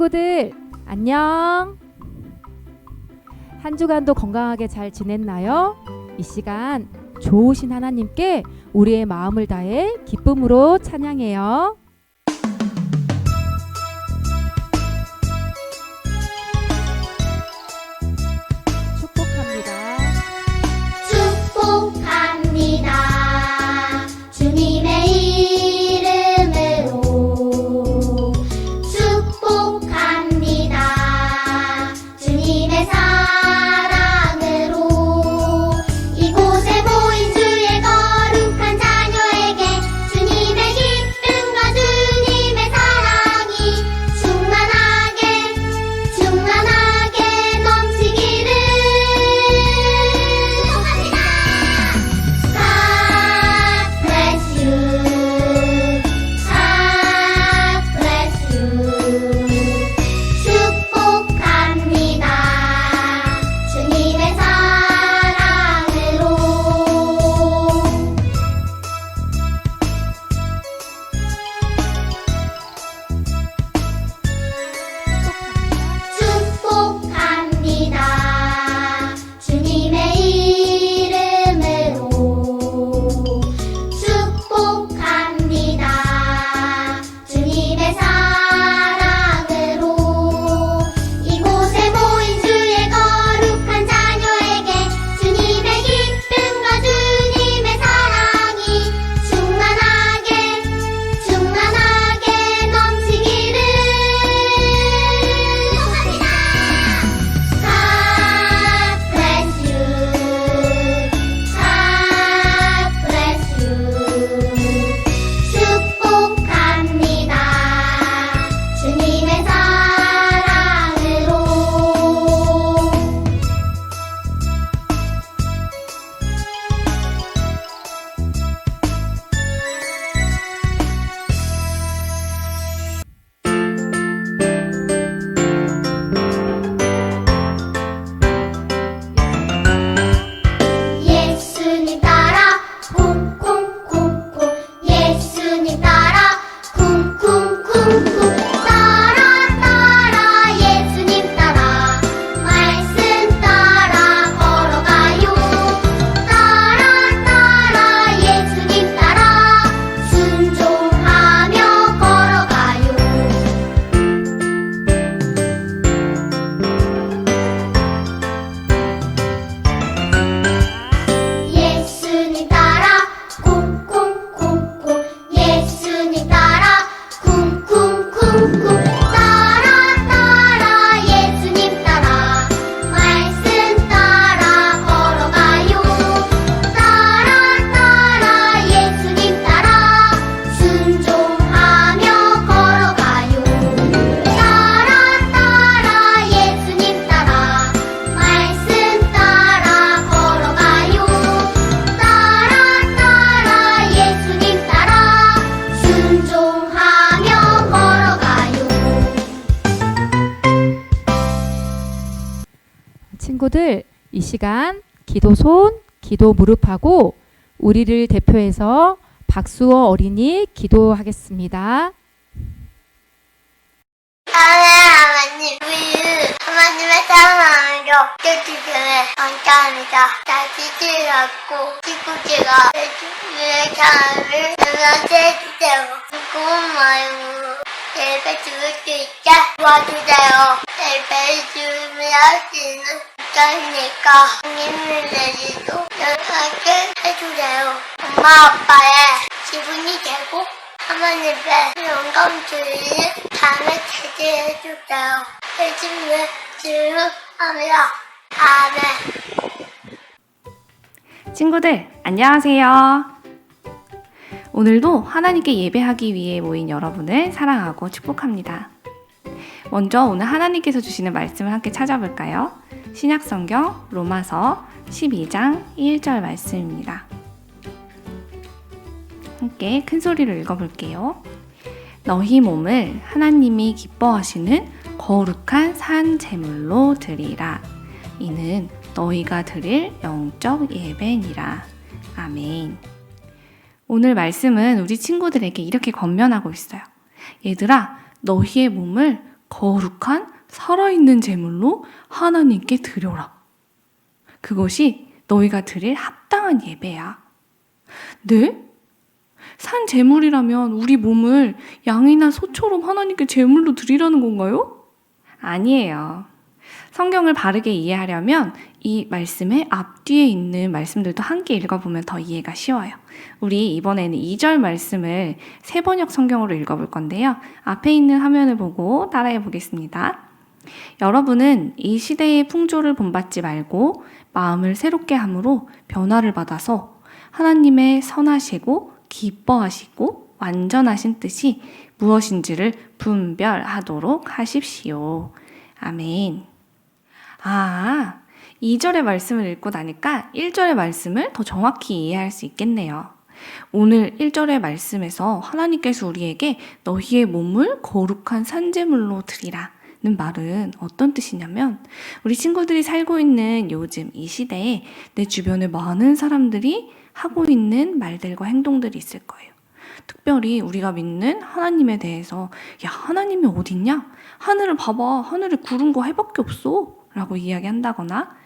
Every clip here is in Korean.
친구들, 안녕. 한 주간도 건강하게 잘 지냈나요? 이 시간 좋으신 하나님께 우리의 마음을 다해 기쁨으로 찬양해요. 시간 기도 손, 기도 무릎하고 우리를 대표해서 박수호 어린이 기도하겠습니다. 하나님, 우리 하나님의 사랑으로 떼주시면 감사합니다. 다시 지라고 친구들과 주의 사랑을 연락해주세요. 무거운 마음으로 예배 드릴 수 있게 도와주세요. 예배 드리면 있는 자니까 힘을 내리도 연락을 해주세요. 엄마 아빠의 기분이 되고 하나님의 영감 주의를 다음에 제재해주세요. 예수님의 주름합니다. 아멘. 친구들, 안녕하세요. 오늘도 하나님께 예배하기 위해 모인 여러분을 사랑하고 축복합니다. 먼저 오늘 하나님께서 주시는 말씀을 함께 찾아볼까요? 신약성경 로마서 12장 1절 말씀입니다. 함께 큰 소리로 읽어볼게요. 너희 몸을 하나님이 기뻐하시는 거룩한 산 제물로 드리라. 이는 너희가 드릴 영적 예배니라. 아멘. 오늘 말씀은 우리 친구들에게 이렇게 권면하고 있어요. 얘들아, 너희의 몸을 거룩한 살아있는 제물로 하나님께 드려라. 그것이 너희가 드릴 합당한 예배야. 네? 산 제물이라면 우리 몸을 양이나 소처럼 하나님께 제물로 드리라는 건가요? 아니에요. 성경을 바르게 이해하려면 이 말씀의 앞뒤에 있는 말씀들도 함께 읽어보면 더 이해가 쉬워요. 우리 이번에는 2절 말씀을 세 번역 성경으로 읽어볼 건데요. 앞에 있는 화면을 보고 따라해 보겠습니다. 여러분은 이 시대의 풍조를 본받지 말고 마음을 새롭게 함으로 변화를 받아서 하나님의 선하시고 기뻐하시고 완전하신 뜻이 무엇인지를 분별하도록 하십시오. 아멘. 아, 2절의 말씀을 읽고 나니까 1절의 말씀을 더 정확히 이해할 수 있겠네요. 오늘 1절의 말씀에서 하나님께서 우리에게 너희의 몸을 거룩한 산재물로 드리라. 는 말은 어떤 뜻이냐면 우리 친구들이 살고 있는 요즘 이 시대에 내 주변에 많은 사람들이 하고 있는 말들과 행동들이 있을 거예요. 특별히 우리가 믿는 하나님에 대해서 야 하나님이 어딨냐? 하늘을 봐봐 하늘에 구른 거 해밖에 없어 라고 이야기한다거나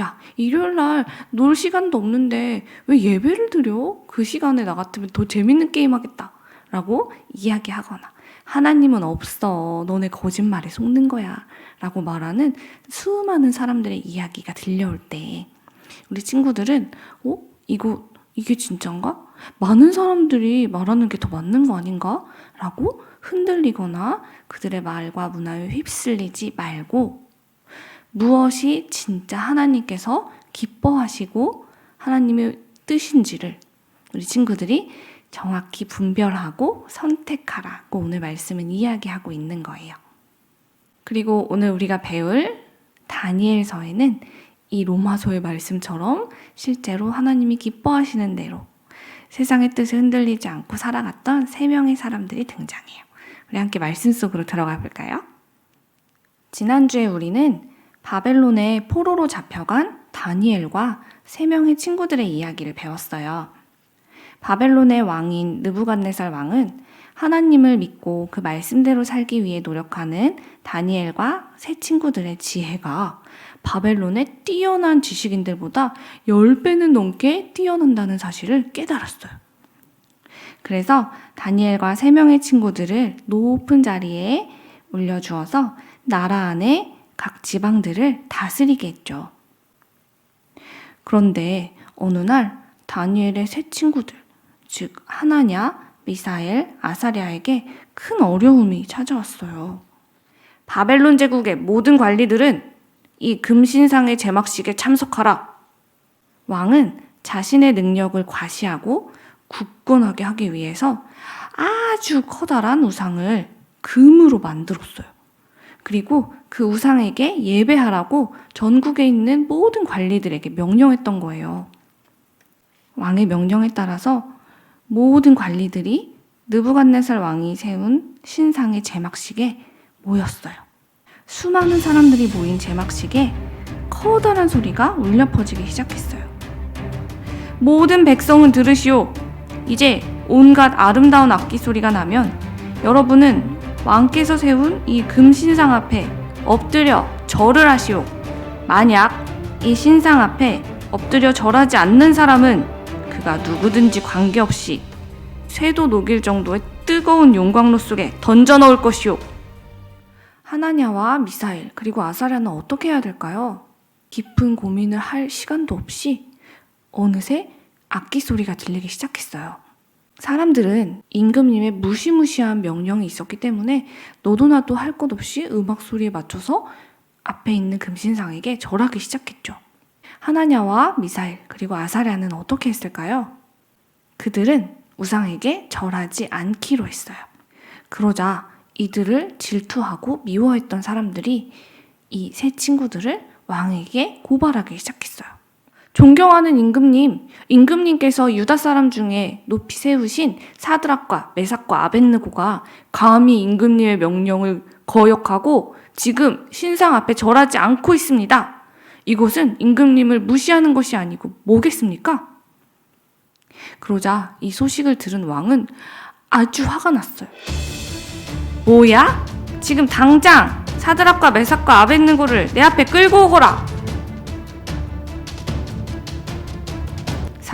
야 일요일 날 놀 시간도 없는데 왜 예배를 드려? 그 시간에 나 같으면 더 재밌는 게임 하겠다 라고 이야기하거나 하나님은 없어 너네 거짓말에 속는 거야 라고 말하는 수많은 사람들의 이야기가 들려올 때 우리 친구들은 어? 이거 이게 진짠가? 많은 사람들이 말하는 게 더 맞는 거 아닌가? 라고 흔들리거나 그들의 말과 문화에 휩쓸리지 말고 무엇이 진짜 하나님께서 기뻐하시고 하나님의 뜻인지를 우리 친구들이 정확히 분별하고 선택하라고 오늘 말씀은 이야기하고 있는 거예요. 그리고 오늘 우리가 배울 다니엘서에는 이 로마서의 말씀처럼 실제로 하나님이 기뻐하시는 대로 세상의 뜻에 흔들리지 않고 살아갔던 세 명의 사람들이 등장해요. 우리 함께 말씀 속으로 들어가 볼까요? 지난주에 우리는 바벨론의 포로로 잡혀간 다니엘과 세 명의 친구들의 이야기를 배웠어요. 바벨론의 왕인 느부갓네살 왕은 하나님을 믿고 그 말씀대로 살기 위해 노력하는 다니엘과 세 친구들의 지혜가 바벨론의 뛰어난 지식인들보다 10배는 넘게 뛰어난다는 사실을 깨달았어요. 그래서 다니엘과 세 명의 친구들을 높은 자리에 올려주어서 나라 안에 각 지방들을 다스리게 했죠. 그런데 어느 날 다니엘의 세 친구들, 즉 하나냐, 미사엘, 아사랴에게 큰 어려움이 찾아왔어요. 바벨론 제국의 모든 관리들은 이 금신상의 제막식에 참석하라. 왕은 자신의 능력을 과시하고 굳건하게 하기 위해서 아주 커다란 우상을 금으로 만들었어요. 그리고 그 우상에게 예배하라고 전국에 있는 모든 관리들에게 명령했던 거예요. 왕의 명령에 따라서 모든 관리들이 느부갓네살 왕이 세운 신상의 제막식에 모였어요. 수많은 사람들이 모인 제막식에 커다란 소리가 울려 퍼지기 시작했어요. 모든 백성은 들으시오. 이제 온갖 아름다운 악기 소리가 나면 여러분은 왕께서 세운 이 금신상 앞에 엎드려 절을 하시오. 만약 이 신상 앞에 엎드려 절하지 않는 사람은 그가 누구든지 관계없이 쇠도 녹일 정도의 뜨거운 용광로 속에 던져 넣을 것이오. 하나냐와 미사일 그리고 아사랴는 어떻게 해야 될까요? 깊은 고민을 할 시간도 없이 어느새 악기 소리가 들리기 시작했어요. 사람들은 임금님의 무시무시한 명령이 있었기 때문에 너도 나도 할 것 없이 음악 소리에 맞춰서 앞에 있는 금신상에게 절하기 시작했죠. 하나냐와 미사일 그리고 아사랴는 어떻게 했을까요? 그들은 우상에게 절하지 않기로 했어요. 그러자 이들을 질투하고 미워했던 사람들이 이 세 친구들을 왕에게 고발하기 시작했어요. 존경하는 임금님, 임금님께서 유다 사람 중에 높이 세우신 사드락과 메삭과 아벤느고가 감히 임금님의 명령을 거역하고 지금 신상 앞에 절하지 않고 있습니다. 이것은 임금님을 무시하는 것이 아니고 뭐겠습니까? 그러자 이 소식을 들은 왕은 아주 화가 났어요. 뭐야? 지금 당장 사드락과 메삭과 아벤느고를 내 앞에 끌고 오거라.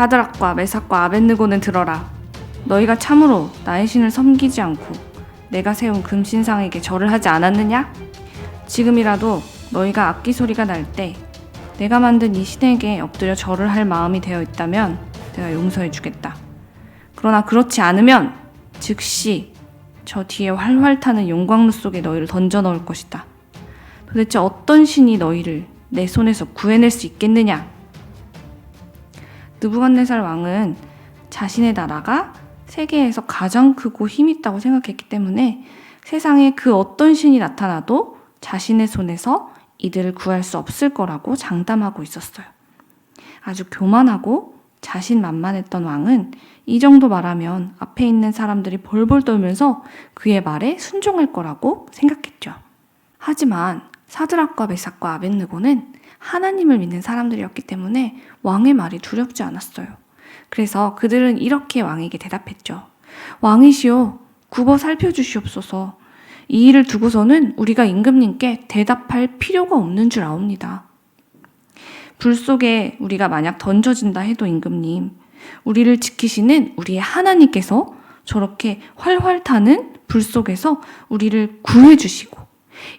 사드락과 메삭과 아벤느고는 들어라. 너희가 참으로 나의 신을 섬기지 않고 내가 세운 금신상에게 절을 하지 않았느냐? 지금이라도 너희가 악기 소리가 날 때 내가 만든 이 신에게 엎드려 절을 할 마음이 되어 있다면 내가 용서해 주겠다. 그러나 그렇지 않으면 즉시 저 뒤에 활활 타는 용광로 속에 너희를 던져 넣을 것이다. 도대체 어떤 신이 너희를 내 손에서 구해낼 수 있겠느냐? 느부갓네살 왕은 자신의 나라가 세계에서 가장 크고 힘 있다고 생각했기 때문에 세상에 그 어떤 신이 나타나도 자신의 손에서 이들을 구할 수 없을 거라고 장담하고 있었어요. 아주 교만하고 자신만만했던 왕은 이 정도 말하면 앞에 있는 사람들이 벌벌 떨면서 그의 말에 순종할 거라고 생각했죠. 하지만 사드락과 메삭과 아벤느고는 하나님을 믿는 사람들이었기 때문에 왕의 말이 두렵지 않았어요. 그래서 그들은 이렇게 왕에게 대답했죠. 왕이시여, 굽어 살펴주시옵소서. 이 일을 두고서는 우리가 임금님께 대답할 필요가 없는 줄 아옵니다. 불 속에 우리가 만약 던져진다 해도 임금님, 우리를 지키시는 우리의 하나님께서 저렇게 활활 타는 불 속에서 우리를 구해주시고,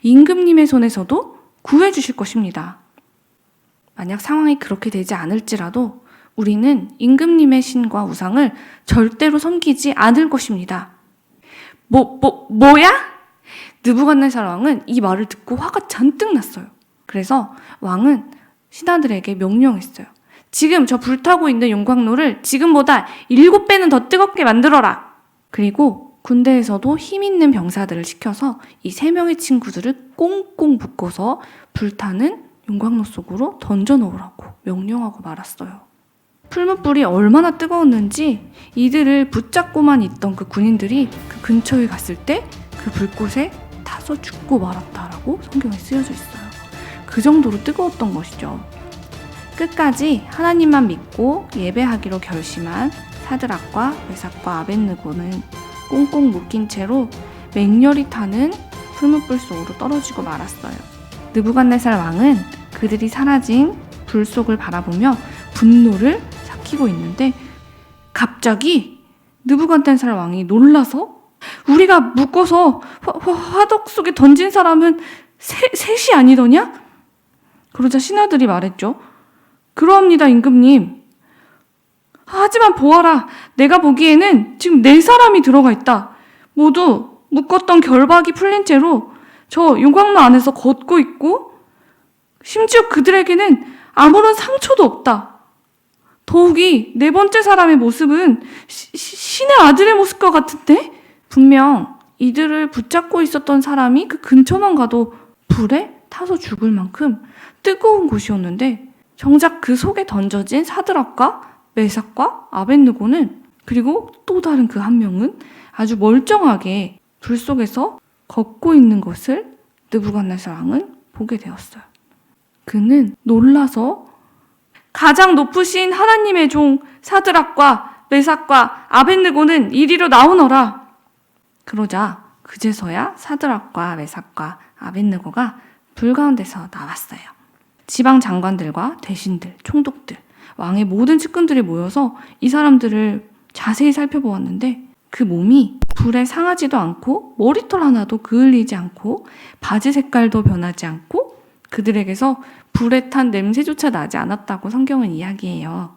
임금님의 손에서도 구해주실 것입니다. 만약 상황이 그렇게 되지 않을지라도 우리는 임금님의 신과 우상을 절대로 섬기지 않을 것입니다. 뭐, 뭐, 뭐야? 느부갓네살 왕은 이 말을 듣고 화가 잔뜩 났어요. 그래서 왕은 신하들에게 명령했어요. 지금 저 불타고 있는 용광로를 지금보다 일곱 배는 더 뜨겁게 만들어라. 그리고 군대에서도 힘 있는 병사들을 시켜서 이 세 명의 친구들을 꽁꽁 묶어서 불타는 용광로 속으로 던져 넣으라고 명령하고 말았어요. 풀무불이 얼마나 뜨거웠는지 이들을 붙잡고만 있던 그 군인들이 그 근처에 갔을 때 그 불꽃에 타서 죽고 말았다라고 성경에 쓰여져 있어요. 그 정도로 뜨거웠던 것이죠. 끝까지 하나님만 믿고 예배하기로 결심한 사드락과 메삭과 아벤느고는 꽁꽁 묶인 채로 맹렬히 타는 풀무불 속으로 떨어지고 말았어요. 느부갓네살 왕은 그들이 사라진 불 속을 바라보며 분노를 삭히고 있는데 갑자기 느부갓네살 왕이 놀라서 우리가 묶어서 화, 화, 화 덕 속에 던진 사람은 세, 셋이 아니더냐? 그러자 신하들이 말했죠. 그러합니다, 임금님. 하지만 보아라. 내가 보기에는 지금 네 사람이 들어가 있다. 모두 묶었던 결박이 풀린 채로 저 용광로 안에서 걷고 있고, 심지어 그들에게는 아무런 상처도 없다. 더욱이 네 번째 사람의 모습은 시- 시- 신의 아들의 모습과 같은데? 분명 이들을 붙잡고 있었던 사람이 그 근처만 가도 불에 타서 죽을 만큼 뜨거운 곳이었는데 정작 그 속에 던져진 사드락과 메삭과 아벤느고는 그리고 또 다른 그 한 명은 아주 멀쩡하게 불 속에서 걷고 있는 것을 느부갓네살 왕은 보게 되었어요. 그는 놀라서 가장 높으신 하나님의 종 사드락과 메삭과 아벤느고는 이리로 나오너라. 그러자 그제서야 사드락과 메삭과 아벤느고가 불 가운데서 나왔어요. 지방 장관들과 대신들, 총독들, 왕의 모든 측근들이 모여서 이 사람들을 자세히 살펴보았는데 그 몸이 불에 상하지도 않고 머리털 하나도 그을리지 않고 바지 색깔도 변하지 않고 그들에게서 불에 탄 냄새조차 나지 않았다고 성경은 이야기해요.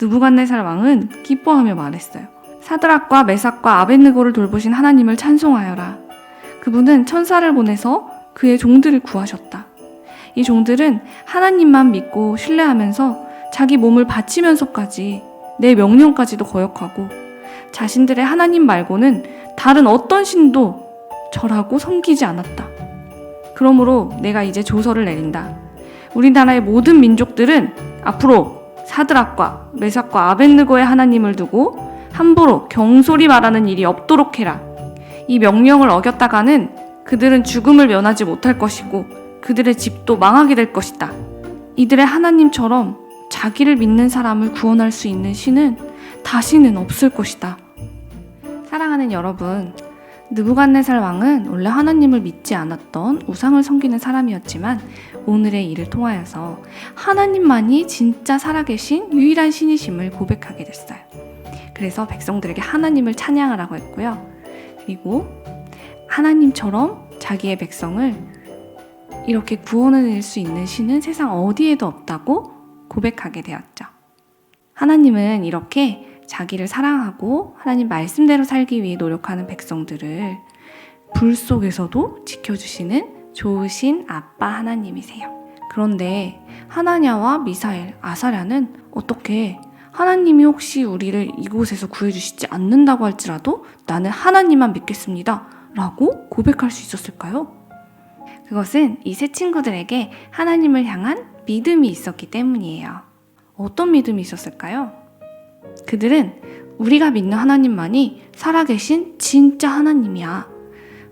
느부갓네살 왕은 기뻐하며 말했어요. 사드락과 메삭과 아벤느고를 돌보신 하나님을 찬송하여라. 그분은 천사를 보내서 그의 종들을 구하셨다. 이 종들은 하나님만 믿고 신뢰하면서 자기 몸을 바치면서까지 내 명령까지도 거역하고 자신들의 하나님 말고는 다른 어떤 신도 절하고 섬기지 않았다. 그러므로 내가 이제 조서를 내린다. 우리나라의 모든 민족들은 앞으로 사드락과 메삭과 아벤느고의 하나님을 두고 함부로 경솔히 말하는 일이 없도록 해라. 이 명령을 어겼다가는 그들은 죽음을 면하지 못할 것이고 그들의 집도 망하게 될 것이다. 이들의 하나님처럼 자기를 믿는 사람을 구원할 수 있는 신은 다시는 없을 것이다. 사랑하는 여러분, 느부갓네살 왕은 원래 하나님을 믿지 않았던 우상을 섬기는 사람이었지만 오늘의 일을 통하여서 하나님만이 진짜 살아계신 유일한 신이심을 고백하게 됐어요. 그래서 백성들에게 하나님을 찬양하라고 했고요. 그리고 하나님처럼 자기의 백성을 이렇게 구원해낼 수 있는 신은 세상 어디에도 없다고 고백하게 되었죠. 하나님은 이렇게 자기를 사랑하고 하나님 말씀대로 살기 위해 노력하는 백성들을 불 속에서도 지켜주시는 좋으신 아빠 하나님이세요. 그런데 하나냐와 미사엘, 아사랴는 어떻게 하나님이 혹시 우리를 이곳에서 구해주시지 않는다고 할지라도 나는 하나님만 믿겠습니다. 라고 고백할 수 있었을까요? 그것은 이 세 친구들에게 하나님을 향한 믿음이 있었기 때문이에요. 어떤 믿음이 있었을까요? 그들은 우리가 믿는 하나님만이 살아계신 진짜 하나님이야.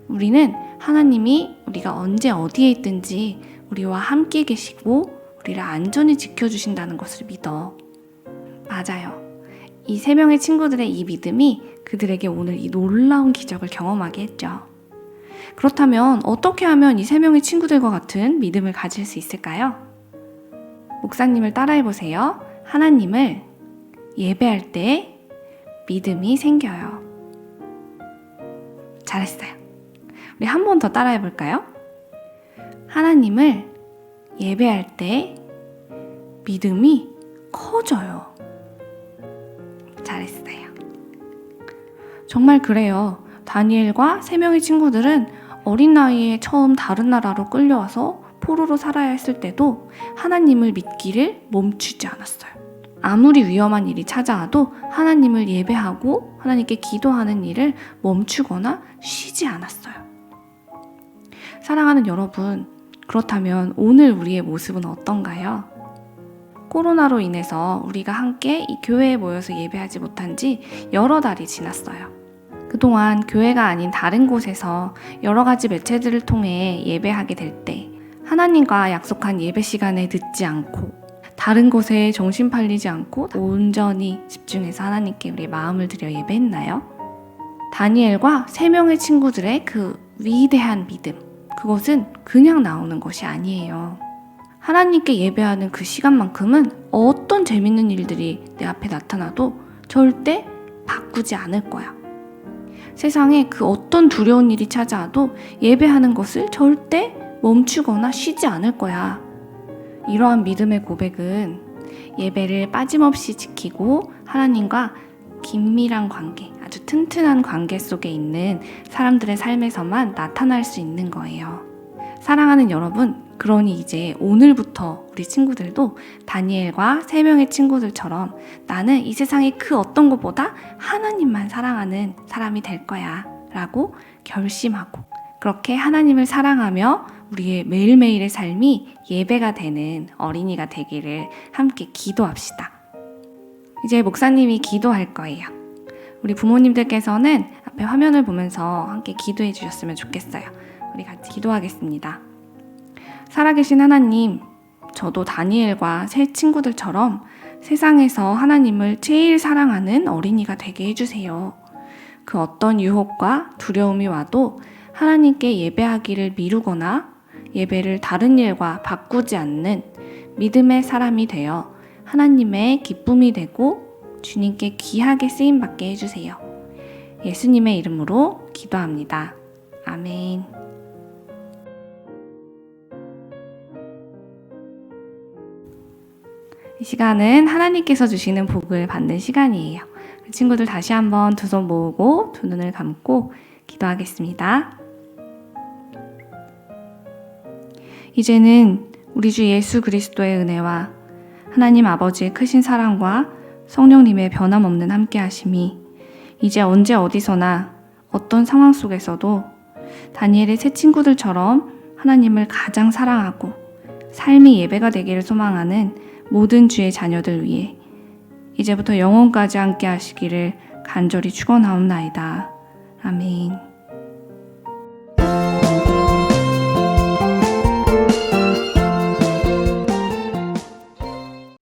우리는 하나님이 우리가 언제 어디에 있든지 우리와 함께 계시고 우리를 안전히 지켜주신다는 것을 믿어. 맞아요. 이 세 명의 친구들의 이 믿음이 그들에게 오늘 이 놀라운 기적을 경험하게 했죠. 그렇다면 어떻게 하면 이 세 명의 친구들과 같은 믿음을 가질 수 있을까요? 목사님을 따라해 보세요. 하나님을 예배할 때 믿음이 생겨요. 잘했어요. 우리 한 번 더 따라해 볼까요? 하나님을 예배할 때 믿음이 커져요. 잘했어요. 정말 그래요. 다니엘과 세 명의 친구들은 어린 나이에 처음 다른 나라로 끌려와서 포로로 살아야 했을 때도 하나님을 믿기를 멈추지 않았어요. 아무리 위험한 일이 찾아와도 하나님을 예배하고 하나님께 기도하는 일을 멈추거나 쉬지 않았어요. 사랑하는 여러분, 그렇다면 오늘 우리의 모습은 어떤가요? 코로나로 인해서 우리가 함께 이 교회에 모여서 예배하지 못한 지 여러 달이 지났어요. 그동안 교회가 아닌 다른 곳에서 여러 가지 매체들을 통해 예배하게 될 때 하나님과 약속한 예배 시간에 늦지 않고 다른 곳에 정신 팔리지 않고 온전히 집중해서 하나님께 우리 마음을 들여 예배했나요? 다니엘과 세 명의 친구들의 그 위대한 믿음 그것은 그냥 나오는 것이 아니에요. 하나님께 예배하는 그 시간만큼은 어떤 재밌는 일들이 내 앞에 나타나도 절대 바꾸지 않을 거야. 세상에 그 어떤 두려운 일이 찾아와도 예배하는 것을 절대 멈추거나 쉬지 않을 거야. 이러한 믿음의 고백은 예배를 빠짐없이 지키고 하나님과 긴밀한 관계, 아주 튼튼한 관계 속에 있는 사람들의 삶에서만 나타날 수 있는 거예요. 사랑하는 여러분, 그러니 이제 오늘부터 우리 친구들도 다니엘과 세 명의 친구들처럼 나는 이 세상의 그 어떤 것보다 하나님만 사랑하는 사람이 될 거야. 라고 결심하고 그렇게 하나님을 사랑하며 우리의 매일매일의 삶이 예배가 되는 어린이가 되기를 함께 기도합시다. 이제 목사님이 기도할 거예요. 우리 부모님들께서는 앞에 화면을 보면서 함께 기도해 주셨으면 좋겠어요. 우리 같이 기도하겠습니다. 살아계신 하나님, 저도 다니엘과 새 친구들처럼 세상에서 하나님을 제일 사랑하는 어린이가 되게 해주세요. 그 어떤 유혹과 두려움이 와도 하나님께 예배하기를 미루거나 예배를 다른 일과 바꾸지 않는 믿음의 사람이 되어 하나님의 기쁨이 되고 주님께 귀하게 쓰임 받게 해주세요. 예수님의 이름으로 기도합니다. 아멘. 이 시간은 하나님께서 주시는 복을 받는 시간이에요. 친구들 다시 한번 두 손 모으고 두 눈을 감고 기도하겠습니다. 이제는 우리 주 예수 그리스도의 은혜와 하나님 아버지의 크신 사랑과 성령님의 변함없는 함께하심이 이제 언제 어디서나 어떤 상황 속에서도 다니엘의 새 친구들처럼 하나님을 가장 사랑하고 삶이 예배가 되기를 소망하는 모든 주의 자녀들 위해 이제부터 영원까지 함께 하시기를 간절히 축원하옵나이다. 아멘.